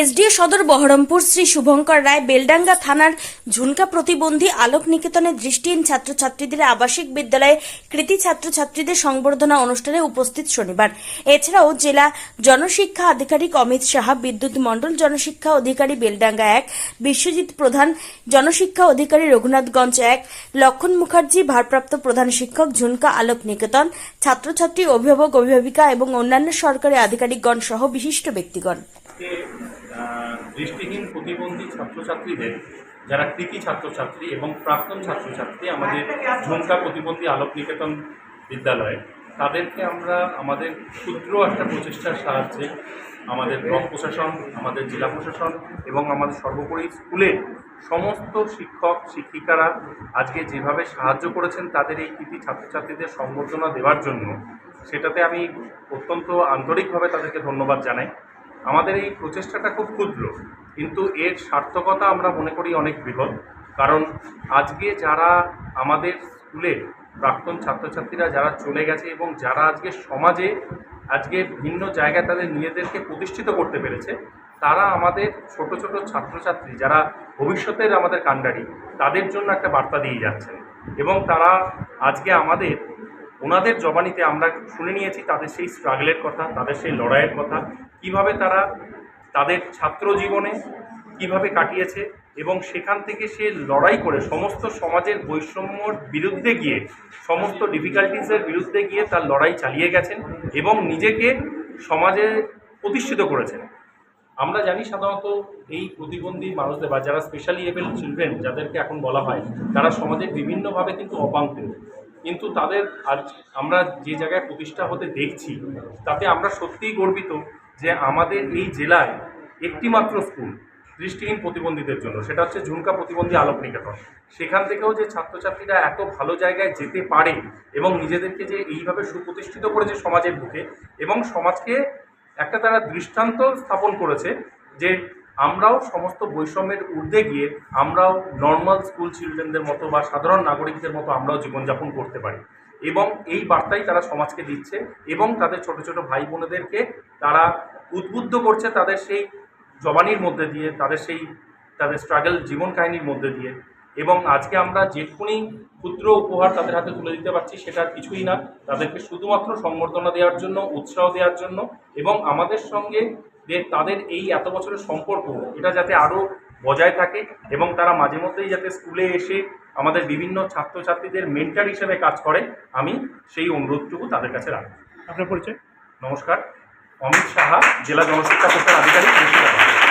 SDO সদর বহরমপুর শ্রী শুভঙ্কর রায় বেলডাঙ্গা থানার ঝুনকা প্রতিবন্ধী আলোক নিকেতনে দৃষ্টিহীন ছাত্রছাত্রীদের আবাসিক বিদ্যালয়ে কৃতি ছাত্রছাত্রীদের সংবর্ধনা অনুষ্ঠানে উপস্থিত শনিবার। এছাড়াও জেলা জনশিক্ষা আধিকারিক অমিত সাহা, বিদ্যুৎ মণ্ডল জনশিক্ষা অধিকারী বেলডাঙ্গা এক, বিশ্বজিৎ প্রধান জনশিক্ষা অধিকারী রঘুনাথগঞ্জ এক, লক্ষণ মুখার্জি ভারপ্রাপ্ত প্রধান শিক্ষক ঝুনকা আলোক নিকেতন ছাত্রছাত্রী অভিভাবক, অভিভাবিকা এবং অন্যান্য সরকারি আধিকারিকগণ সহ বিশিষ্ট ব্যক্তিগণ। দৃষ্টিহীন প্রতিবন্ধী ছাত্রছাত্রীদের, যারা কৃতি ছাত্রছাত্রী এবং প্রাক্তন ছাত্রছাত্রী আমাদের ঝুমকা প্রতিবন্ধী আলোক নিকেতন বিদ্যালয়ে, তাদেরকে আমরা আমাদের ক্ষুদ্র একটা প্রচেষ্টার সাহায্যে আমাদের ব্লক প্রশাসন, আমাদের জেলা প্রশাসন এবং আমাদের সর্বোপরি স্কুলের সমস্ত শিক্ষক, শিক্ষিকারা আজকে যেভাবে সাহায্য করেছেন তাদের এই কৃতি ছাত্রছাত্রীদের সম্বর্ধনা দেওয়ার জন্য, সেটাতে আমি অত্যন্ত আন্তরিকভাবে তাদেরকে ধন্যবাদ জানাই। আমাদের এই প্রচেষ্টাটা খুব ক্ষুদ্র, কিন্তু এর সার্থকতা আমরা মনে করি অনেক বৃহৎ। কারণ আজকে যারা আমাদের স্কুলে প্রাক্তন ছাত্রছাত্রীরা যারা চলে গেছে এবং যারা আজকে সমাজে আজকে ভিন্ন জায়গায় তাদের নিজেদেরকে প্রতিষ্ঠিত করতে পেরেছে, তারা আমাদের ছোট ছোট ছাত্রছাত্রী যারা ভবিষ্যতের আমাদের কাণ্ডারি, তাদের জন্য একটা বার্তা দিয়ে যাচ্ছেন। এবং তারা আজকে আমাদের ওনাদের জবানিতে আমরা শুনে নিয়েছি তাদের সেই স্ট্রাগলের কথা, তাদের সেই লড়াইয়ের কথা, কীভাবে তারা তাদের ছাত্র জীবনে কীভাবে কাটিয়েছে এবং সেখান থেকে সে লড়াই করে সমস্ত সমাজের বৈষম্যর বিরুদ্ধে গিয়ে, সমস্ত ডিফিকাল্টিসের বিরুদ্ধে গিয়ে তার লড়াই চালিয়ে গেছেন এবং নিজেকে সমাজে প্রতিষ্ঠিত করেছেন। আমরা জানি সাধারণত এই প্রতিবন্ধী মানুষদের বা যারা স্পেশালি এবেল চিলড্রেন যাদেরকে এখন বলা হয়, তারা সমাজের বিভিন্নভাবে কিন্তু অপাঙ্ক্তেয় কিন্তু তাদের আজ আমরা যে জায়গায় প্রতিষ্ঠা হতে দেখছি, তাতে আমরা সত্যিই গর্বিত যে আমাদের এই জেলায় একটিমাত্র স্কুল দৃষ্টিহীন প্রতিবন্ধীদের জন্য, সেটা হচ্ছে ঝুমকা প্রতিবন্ধী আলোক নিকেতন সেখান থেকেও যে ছাত্রছাত্রীরা এত ভালো জায়গায় যেতে পারে এবং নিজেদেরকে যে এইভাবে সুপ্রতিষ্ঠিত করেছে সমাজের বুকে এবং সমাজকে একটা তারা দৃষ্টান্ত স্থাপন করেছে যে আমরাও সমস্ত বৈষম্যের ঊর্ধ্বে গিয়ে আমরাও নর্মাল স্কুল চিলড্রেনদের মতো বা সাধারণ নাগরিকদের মতো আমরাও জীবনযাপন করতে পারি। এবং এই বার্তাই তারা সমাজকে দিচ্ছে এবং তাদের ছোট ছোট ভাই বোনেদেরকে তারা উদ্বুদ্ধ করছে তাদের সেই জবানির মধ্যে দিয়ে, তাদের সেই, তাদের স্ট্রাগল জীবন কাহিনীর মধ্যে দিয়ে। এবং আজকে আমরা যেটুকুনি ক্ষুদ্র উপহার তাদের হাতে তুলে দিতে পারছি সেটা কিছুই না। তাদেরকে শুধুমাত্র সম্বর্ধনা দেওয়ার জন্য, উৎসাহ দেওয়ার জন্য এবং আমাদের সঙ্গে যে তাদের এই এত বছরের সম্পর্ক এটা যাতে আরও বজায় থাকে এবং তারা মাঝে মধ্যেই যাতে স্কুলে এসে আমাদের বিভিন্ন ছাত্রছাত্রীদের মেন্টার হিসেবে কাজ করে আমি সেই অনুরোধটুকু তাদের কাছে রাখব আপনার পরিচয়? নমস্কার অমিত সাহা জেলা জনশিক্ষা প্রসার আধিকারিক মুর্শিদাবাদ।